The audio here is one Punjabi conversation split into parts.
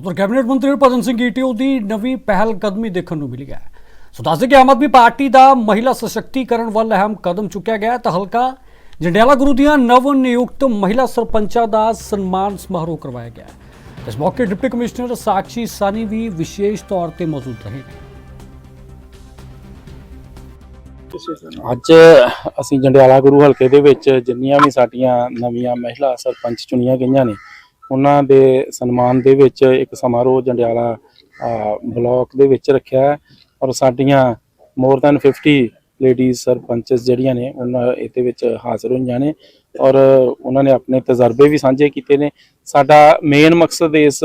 ਤਾਂ ਕੈਬਨਿਟ ਮੰਤਰੀ ਹਰਭਜਨ ਸਿੰਘ ਈਟੀਓ ਦੀ ਨਵੀਂ ਪਹਿਲ ਕਦਮੀ ਦੇਖਣ ਨੂੰ ਮਿਲੀ ਹੈ। ਸੋ ਦੱਸਦੇ ਕਿ ਆਮ ਆਦਮੀ ਪਾਰਟੀ ਦਾ ਮਹਿਲਾ ਸਸ਼ਕਤੀਕਰਨ ਵੱਲ ਅਹਿਮ ਕਦਮ ਚੁੱਕਿਆ ਗਿਆ ਤਾਂ ਹਲਕਾ ਜੰਡਿਆਲਾ ਗੁਰੂ ਦੀਆਂ ਨਵ ਨਿਯੁਕਤ ਮਹਿਲਾ ਸਰਪੰਚਾਂ ਦਾ ਸਨਮਾਨ ਸਮਾਰੋਹ ਕਰਵਾਇਆ ਗਿਆ ਇਸ ਮੌਕੇ ਡਿਪਟੀ ਕਮਿਸ਼ਨਰ ਸਾਕਸ਼ੀ ਸਾਨੀ ਵੀ ਵਿਸ਼ੇਸ਼ ਤੌਰ ਤੇ ਮੌਜੂਦ ਰਹੇ ਅੱਜ ਅਸੀਂ ਜੰਡਿਆਲਾ ਗੁਰੂ ਹਲਕੇ ਦੇ ਵਿੱਚ ਜਿੰਨੀਆਂ ਵੀ ਸਾਡੀਆਂ ਨਵੀਆਂ ਮਹਿਲਾ ਸਰਪੰਚ ਚੁਣੀਆਂ ਗਈਆਂ ਨੇ ਉਹਨਾਂ ਦੇ ਸਨਮਾਨ ਦੇ ਵਿੱਚ ਇੱਕ ਸਮਾਰੋਹ ਜੰਡਿਆਲਾ ਅਹ, ਬਲਾਕ ਦੇ ਵਿੱਚ ਰੱਖਿਆ ਹੈ ਔਰ ਸਾਡੀਆਂ ਮੋਰ ਦੈਨ 50 ਲੇਡੀਜ਼ ਸਰਪੰਚਸ ਜਿਹੜੀਆਂ ਨੇ ਉਹਨਾਂ ਇਹਦੇ ਵਿੱਚ ਹਾਜ਼ਰ ਹੋਈਆਂ ਨੇ ਔਰ ਉਹਨਾਂ ਨੇ ਆਪਣੇ ਤਜਰਬੇ ਵੀ ਸਾਂਝੇ ਕੀਤੇ ਨੇ। ਸਾਡਾ ਮੇਨ ਮਕਸਦ ਇਸ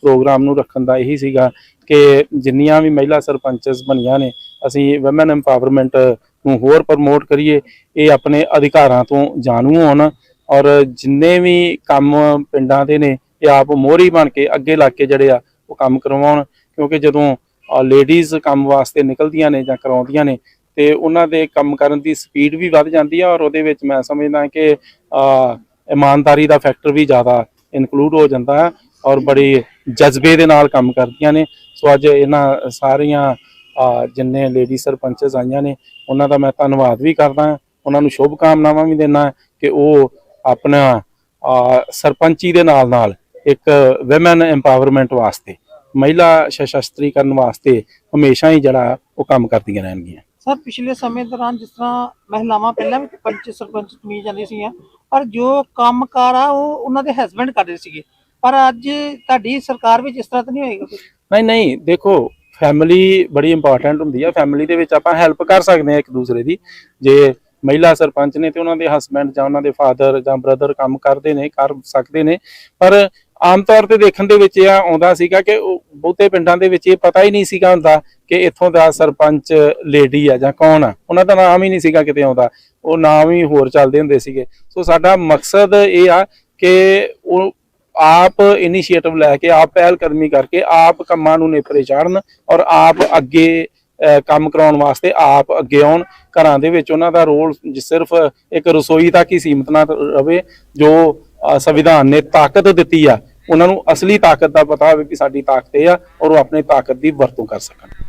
ਪ੍ਰੋਗਰਾਮ ਨੂੰ ਰੱਖਣ ਦਾ ਇਹੀ ਸੀਗਾ ਕਿ ਜਿੰਨੀਆਂ ਵੀ ਮਹਿਲਾ ਸਰਪੰਚਸ ਬਣੀਆਂ ਨੇ ਅਸੀਂ ਔਮਨ ਐਮਪਾਵਰਮੈਂਟ ਨੂੰ ਹੋਰ ਪ੍ਰਮੋਟ ਕਰੀਏ ਇਹ ਆਪਣੇ ਅਧਿਕਾਰਾਂ ਤੋਂ ਜਾਣੂ ਹੋਣ ਔਰ ਜਿੰਨੇ ਵੀ ਕੰਮ ਪਿੰਡਾਂ ਦੇ ਨੇ, ਇਹ ਆਪ ਮੋਹਰੀ ਬਣ ਕੇ ਅੱਗੇ ਲੱਗ ਕੇ ਜਿਹੜੇ ਆ, ਉਹ ਕੰਮ ਕਰਵਾਉਣ। ਕਿਉਂਕਿ ਜਦੋਂ ਲੇਡੀਜ਼ ਕੰਮ ਵਾਸਤੇ ਨਿਕਲਦੀਆਂ ਨੇ ਜਾਂ ਕਰਾਉਂਦੀਆਂ ਨੇ, ਤੇ ਉਹਨਾਂ ਦੇ ਕੰਮ ਕਰਨ ਦੀ ਸਪੀਡ ਵੀ ਵੱਧ ਜਾਂਦੀ ਆ ਔਰ ਉਹਦੇ ਵਿੱਚ ਮੈਂ ਸਮਝਦਾ ਕਿ ਇਮਾਨਦਾਰੀ ਦਾ ਫੈਕਟਰ ਵੀ ਜ਼ਿਆਦਾ ਇਨਕਲੂਡ ਹੋ ਜਾਂਦਾ ਹੈ ਔਰ ਬੜੀ ਜਜ਼ਬੇ ਦੇ ਨਾਲ ਕੰਮ ਕਰਦੀਆਂ ਨੇ। ਸੋ ਅੱਜ ਇਹਨਾਂ ਸਾਰੀਆਂ ਜਿੰਨੇ ਲੇਡੀ ਸਰਪੰਚਸ ਆਈਆਂ ਨੇ, ਉਹਨਾਂ ਦਾ ਮੈਂ ਧੰਨਵਾਦ ਵੀ ਕਰਦਾ ਉਹਨਾਂ ਨੂੰ ਸ਼ੁਭ ਕਾਮਨਾਵਾਂ ਵੀ ਦਿੰਦਾ ਕਿ ਉਹ ਆਪਣਾ ਸਰਪੰਚੀ ਦੇ ਨਾਲ ਨਾਲ ਇੱਕ ਔਮਨ ਐਮਪਾਵਰਮੈਂਟ ਵਾਸਤੇ ਮਹਿਲਾ ਸਸ਼ਸਤਰੀਕਰਨ ਵਾਸਤੇ ਹਮੇਸ਼ਾ ਹੀ ਜਿਹੜਾ ਉਹ ਕੰਮ ਕਰਦੀਆਂ ਰਹਿਣਗੀਆਂ। ਸਰ ਪਿਛਲੇ ਸਮੇਂ ਦੌਰਾਨ ਜਿਸ ਤਰ੍ਹਾਂ ਮਹਿਲਾਵਾਂ ਪਹਿਲਾਂ ਵੀ ਪੰਚ ਸਰਪੰਚ ਚੁਣੀ ਜਾਂਦੀ ਸੀਗੀਆਂ ਪਰ ਜੋ ਕੰਮਕਾਰ ਆ ਉਹ ਉਹਨਾਂ ਦੇ ਹਸਬੰਡ ਕਰਦੇ ਸੀਗੇ। ਪਰ ਅੱਜ ਤੁਹਾਡੀ ਸਰਕਾਰ ਵਿੱਚ ਇਸ ਤਰ੍ਹਾਂ ਤਾਂ ਨਹੀਂ ਹੋਏਗਾ? ਨਹੀਂ ਨਹੀਂ ਦੇਖੋ ਫੈਮਿਲੀ ਬੜੀ ਇੰਪੋਰਟੈਂਟ ਹੁੰਦੀ ਹੈ ਫੈਮਿਲੀ ਦੇ ਵਿੱਚ ਆਪਾਂ ਹੈਲਪ ਕਰ ਸਕਦੇ ਹਾਂ ਇੱਕ ਦੂਸਰੇ ਦੀ। ਜੇ ਮਹਿਲਾ ਸਰਪੰਚ ਨੇ ਤੇ ਉਹਨਾਂ ਦੇ ਹਸਬੰਡ ਜਾਂ ਉਹਨਾਂ ਦੇ ਫਾਦਰ ਜਾਂ ਬ੍ਰਦਰ ਕੰਮ ਕਰਦੇ ਨੇ, ਕਰ ਸਕਦੇ ਨੇ। ਪਰ ਆਮ ਤੌਰ ਤੇ ਦੇਖਣ ਦੇ ਵਿੱਚ ਇਹ ਆਉਂਦਾ ਸੀਗਾ ਕਿ ਬਹੁਤੇ ਪਿੰਡਾਂ ਦੇ ਵਿੱਚ ਇਹ ਪਤਾ ਹੀ ਨਹੀਂ ਸੀਗਾ ਹੁੰਦਾ ਕਿ ਇੱਥੋਂ ਦਾ ਸਰਪੰਚ ਲੇਡੀ ਆ ਜਾਂ ਕੌਣ ਆ। ਉਹਨਾਂ ਦਾ ਨਾਮ ਹੀ ਨਹੀਂ ਸੀਗਾ ਕਿਤੇ ਆਉਂਦਾ। ਉਹ ਨਾਮ ਹੀ ਹੋਰ ਚੱਲਦੇ ਹੁੰਦੇ ਸੀਗੇ। ਸੋ ਸਾਡਾ ਮਕਸਦ ਇਹ ਆ ਕਿ ਉਹ ਆਪ ਇਨੀਸ਼ੀਏਟਿਵ ਲੈ ਕੇ, ਆਪ ਪਹਿਲ ਕਦਮੀ ਕਰਕੇ, ਆਪ ਕੰਮਾਂ ਨੂੰ ਨੇਪਰੇ ਚਾੜਨ ਔਰ ਆਪ ਅੱਗੇ ਕੰਮ ਕਰਾਉਣ ਵਾਸਤੇ ਆਪ ਅੱਗੇ ਆਉਣ। ਘਰਾਂ ਦੇ ਵਿੱਚ ਉਹਨਾਂ ਦਾ ਰੋਲ ਸਿਰਫ ਇੱਕ ਰਸੋਈ ਤੱਕ ਹੀ ਸੀਮਤ ਨਾ ਰਵੇ ਜੋ ਸੰਵਿਧਾਨ ਨੇ ਤਾਕਤ ਦਿੱਤੀ ਆ, ਉਹਨਾਂ ਨੂੰ ਅਸਲੀ ਤਾਕਤ ਦਾ ਪਤਾ ਹੋਵੇ ਕਿ ਸਾਡੀ ਤਾਕਤ ਇਹ ਆ, ਔਰ ਉਹ ਆਪਣੀ ਤਾਕਤ ਦੀ ਵਰਤੋਂ ਕਰ ਸਕਣ।